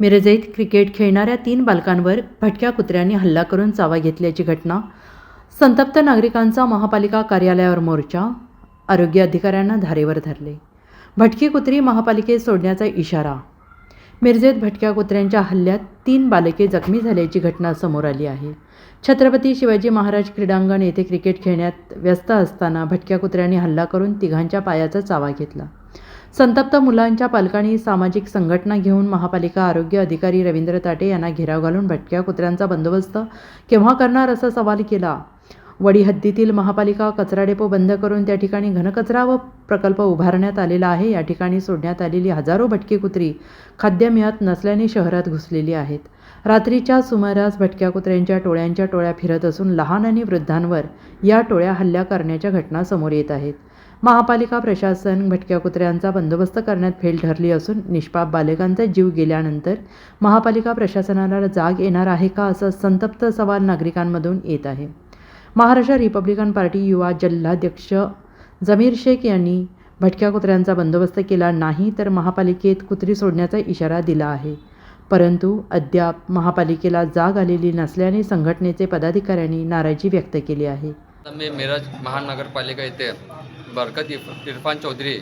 मिरजेत cricket खेळणाऱ्या तीन बालकांवर भटक्या कुत्र्यांनी हल्ला करून चावा घेतल्याची घटना संतप्त नागरिकांचा महापालिका कार्यालयावर मोर्चा आरोग्य अधिकाऱ्यांना धारेवर धरले. भटकी कुत्री महापालिकेत सोडण्याचा इशारा. मिरजेत भटक्या कुत्र्यांच्या हल्ल्यात तीन बालके जखमी झाल्याची घटना समोर आली आहे. छत्रपती शिवाजी महाराज क्रीडांगण येथे क्रिकेट खेळण्यात व्यस्त असताना भटक्या कुत्र्यांनी हल्ला करून तिघांच्या पायाचा चावा घेतला. संतप्त मुलांच्या पालकांनी सामाजिक संघटना घेऊन महापालिका आरोग्य अधिकारी रवींद्र ताटे यांना घेराव घालून भटक्या कुत्र्यांचा बंदोबस्त केव्हा करणार असा सवाल केला. वडी हद्दीतील महापालिका कचरा डेपो बंद करून त्या ठिकाणी घनकचरा व प्रकल्प उभारण्यात आलेला आहे. या ठिकाणी सोडण्यात आलेली हजारो भटकी कुत्री खाद्य मिळत नसल्याने शहरात घुसलेली आहेत. रात्रीच्या सुमारास भटक्या कुत्र्यांच्या टोळ्यांच्या टोळ्या फिरत असून लहान आणि वृद्धांवर या टोळ्या हल्ल्या करण्याच्या घटना समोर येत आहेत. महापालिका प्रशासन भटक्या कुत्र्यांचा बंदोबस्त करण्यात फेल ठरली असून निष्पाप बालकांचा जीव गेल्यानंतर महापालिका प्रशासनाला जाग येणार आहे का असा संतप्त सवाल नागरिकांमधून येत आहे. महाराष्ट्र रिपब्लिकन पार्टी युवा जिल्हाध्यक्ष जमीर शेख यांनी भटक्या कुत्र्यांचा बंदोबस्त केला नाही तर महापालिकेत कुत्री सोडण्याचा इशारा दिला आहे. परंतु अद्याप महापालिकेला जाग आलेली नसल्याने संघटनेचे पदाधिकाऱ्यांनी नाराजी व्यक्त केली आहे. मी मिरज महानगरपालिका येथे बरकत इफ इरफान चौधरी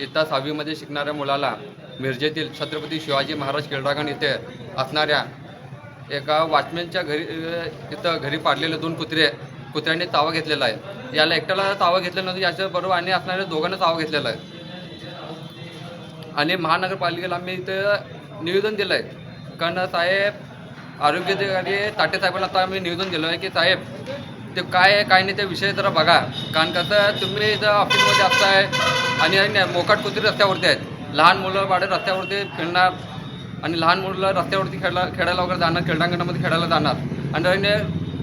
इयत्ता सहावीमध्ये शिकणाऱ्या मुलाला मिरजेतील छत्रपती शिवाजी महाराज क्रीडांगण येथे असणाऱ्या एका वॉचमॅनच्या घरी इथं घरी पाडलेले दोन कुत्रे कुत्र्यांनी तावा घेतलेला आहे. याला एकट्याला तावा घेतलेला नव्हतं याच्याबरोबर आणि असणाऱ्या दोघांना तावा घेतलेला आहे. आणि महानगरपालिकेला आम्ही इथं निवेदन दिलं आहे कारण साहेब आरोग्य अधिकारी ताटे साहेबांना आता आम्ही निवेदन दिलं आहे की साहेब ते काय आहे काय नाही ते विषय जरा बघा. कारण कसं तुम्ही इथं ऑफिसमध्ये असताय आणि आणि मोकाट कुत्री रस्त्यावरती आहेत. लहान मुलं बाळे रस्त्यावरती फिरणार आणि लहान मुलं रस्त्यावरती खेळला खेळायला वगैरे जाणार क्रीडांगणामध्ये खेळायला जाणार. आणि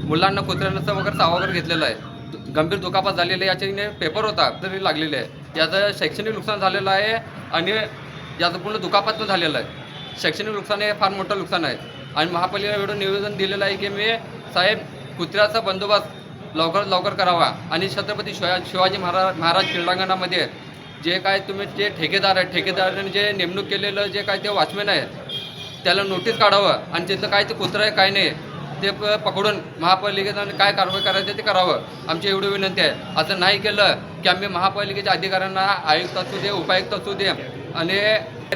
मुलांना कुत्र्यांचं वगैरे चावा वगैरे घेतलेला आहे. गंभीर दुखापत झालेली आहे याच्या पेपर होता तरी लागलेले आहे. याचं शैक्षणिक नुकसान झालेलं आहे आणि याचं पूर्ण दुखापत पण झालेलं आहे. शैक्षणिक नुकसान हे फार मोठं नुकसान आहे. आणि महापालिकेला एवढं निवेदन दिलेलं आहे की मी साहेब कुत्र्याचा बंदोबस्त लवकरात लवकर करावा. आणि छत्रपती शिवा शिवाजी महाराज महाराज क्रीडांगणामध्ये जे काय तुम्ही जे ठेकेदार आहेत ठेकेदाराने जे नेमणूक केलेलं जे काय ते वॉचमॅन आहे त्याला नोटीस काढावं. आणि तिथं काय ते कुत्रं आहे काय नाही ते प- पकडून महापालिकेनं काय कारवाई करायचं ते करावं. आमची एवढी विनंती आहे. असं नाही केलं की आम्ही महापालिकेच्या अधिकाऱ्यांना आयुक्त असू दे उपायुक्त असू दे आणि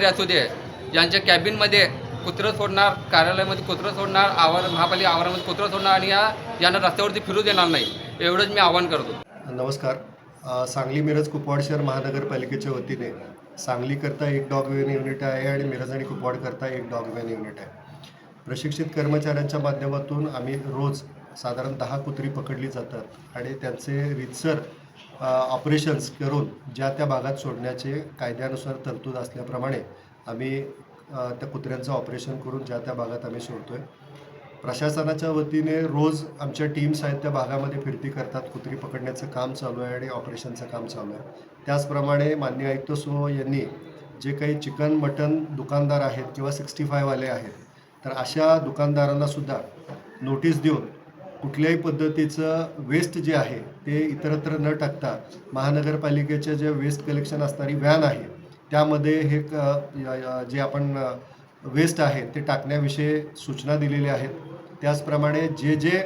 असू दे यांच्या कॅबिनमध्ये कुत्रं सोडणार कार्यालयामध्ये कुत्रं सोडणार आवार महापालिका आवारामध्ये कुत्रं सोडणार आणि या यांना रस्त्यावरती फिरू देणार नाही. एवढंच मी आवाहन करतो. नमस्कार. सांगली मिरज कुपवाड शहर महानगरपालिकेच्या वतीने. सांगलीकरता एक डॉग वेन युनिट आहे आणि मिरज आणि कुपवाडकरता एक डॉग वेन युनिट आहे. प्रशिक्षित कर्मचाऱ्यांच्या माध्यमातून आम्ही रोज साधारण दहा कुत्री पकडली जातात आणि त्यांचे रितसर ऑपरेशन्स करून ज्या त्या भागात सोडण्याचे कायद्यानुसार तरतूद असल्याप्रमाणे आम्ही त्या कुत्र्यांचं ऑपरेशन करून ज्या त्या भागात आम्ही सोडतो आहे प्रशासनाच्या वतीने रोज आमच्या टीम्स आहेत त्या भागामध्ये फिरती करतात कुत्री पकडण्याचं काम चालू आहे आणि ऑपरेशनचं काम चालू आहे. त्याचप्रमाणे मान्य आयुक्त सो यांनी जे काही चिकन मटन दुकानदार आहेत किंवा सिक्स्टी फायवाले आहेत तर अशा दुकानदारांना सुद्धा नोटीस देऊन कुठल्याही पद्धतीचं वेस्ट जे आहे ते इतरत्र न टाकता महानगरपालिकेच्या जे वेस्ट कलेक्शन असणारी व्हॅन आहे त्यामध्ये हे क जे आपण वेस्ट आहे ते टाकण्याविषयी सूचना दिलेल्या आहेत. त्याचप्रमाणे जे जे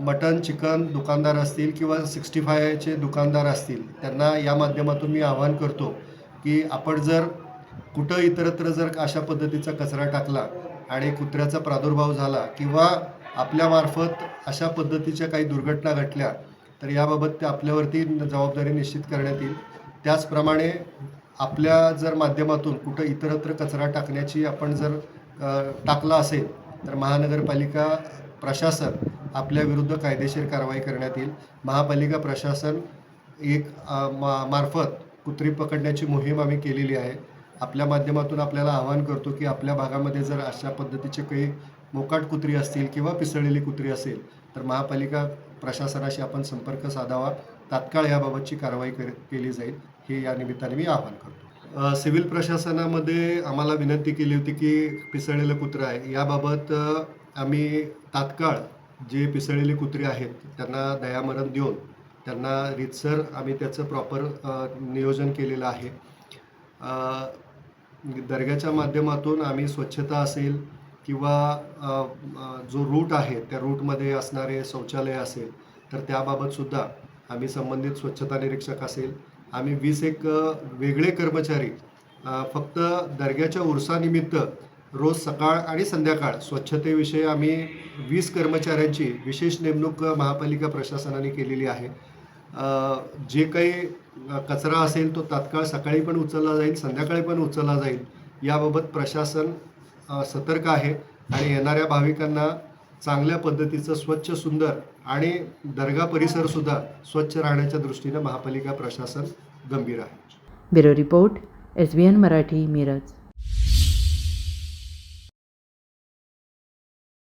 मटन चिकन दुकानदार असतील किंवा सिक्स्टी फायचे दुकानदार असतील त्यांना या माध्यमातून मी आवाहन करतो की आपण जर कुठं इतरत्र जर अशा पद्धतीचा कचरा टाकला आणि कुत्र्याचा प्रादुर्भाव झाला किंवा आपल्यामार्फत अशा पद्धतीच्या काही दुर्घटना घडल्या तर याबाबत ते आपल्यावरती जबाबदारी निश्चित करण्यात येईल. त्याचप्रमाणे आपल्या जर माध्यमातून कुठं इतरत्र कचरा टाकण्याची आपण जर टाकला असेल तर महानगरपालिका प्रशासन आपल्या विरुद्ध कायदेशीर कारवाई करण्यात येईल. महापालिका प्रशासन एक मा मार्फत कुत्री पकडण्याची मोहीम आम्ही केलेली आहे. आपल्या माध्यमातून आपल्याला आवाहन करतो की आपल्या भागामध्ये जर अशा पद्धतीचे काही मोकाट कुत्री असतील किंवा पिसळलेली कुत्री असेल तर महापालिका प्रशासनाशी आपण संपर्क साधावा. तात्काळ याबाबतची कारवाई कर केली जाईल. हे या निमित्ताने मी आवाहन करतो. सिव्हिल प्रशासनामध्ये आम्हाला विनंती केली होती की पिसळलेलं कुत्रं आहे. याबाबत आम्ही तात्काळ जे पिसळलेले कुत्रे आहेत त्यांना दयामरण देऊन त्यांना रीतसर आम्ही त्याचं प्रॉपर नियोजन केलेलं आहे. दर्ग्याच्या माध्यमातून आम्ही स्वच्छता असेल किंवा जो रूट आहे त्या रूटमध्ये असणारे शौचालय असेल तर त्याबाबतसुद्धा आम्ही संबंधित स्वच्छता निरीक्षक असेल आम्ही वीस एक वेगळे कर्मचारी फक्त दर्ग्याच्या उर्सानिमित्त रोज सकाळ आणि संध्याकाळ स्वच्छतेविषयी आम्ही वीस कर्मचाऱ्यांची विशेष नेमणूक महापालिका प्रशासनाने केलेली आहे. जे काही कचरा असेल तो तात्काळ सकाळी पण उचलला जाईल संध्याकाळी पण उचलला जाईल याबाबत प्रशासन सतर्क आहे आणि येणाऱ्या भाविकांना चांगल्या पद्धतीचं स्वच्छ सुंदर आणि दर्गा परिसरसुद्धा स्वच्छ राहण्याच्या दृष्टीनं महापालिका प्रशासन गंभीर आहे. Bureau report S B N Marathi Miraj.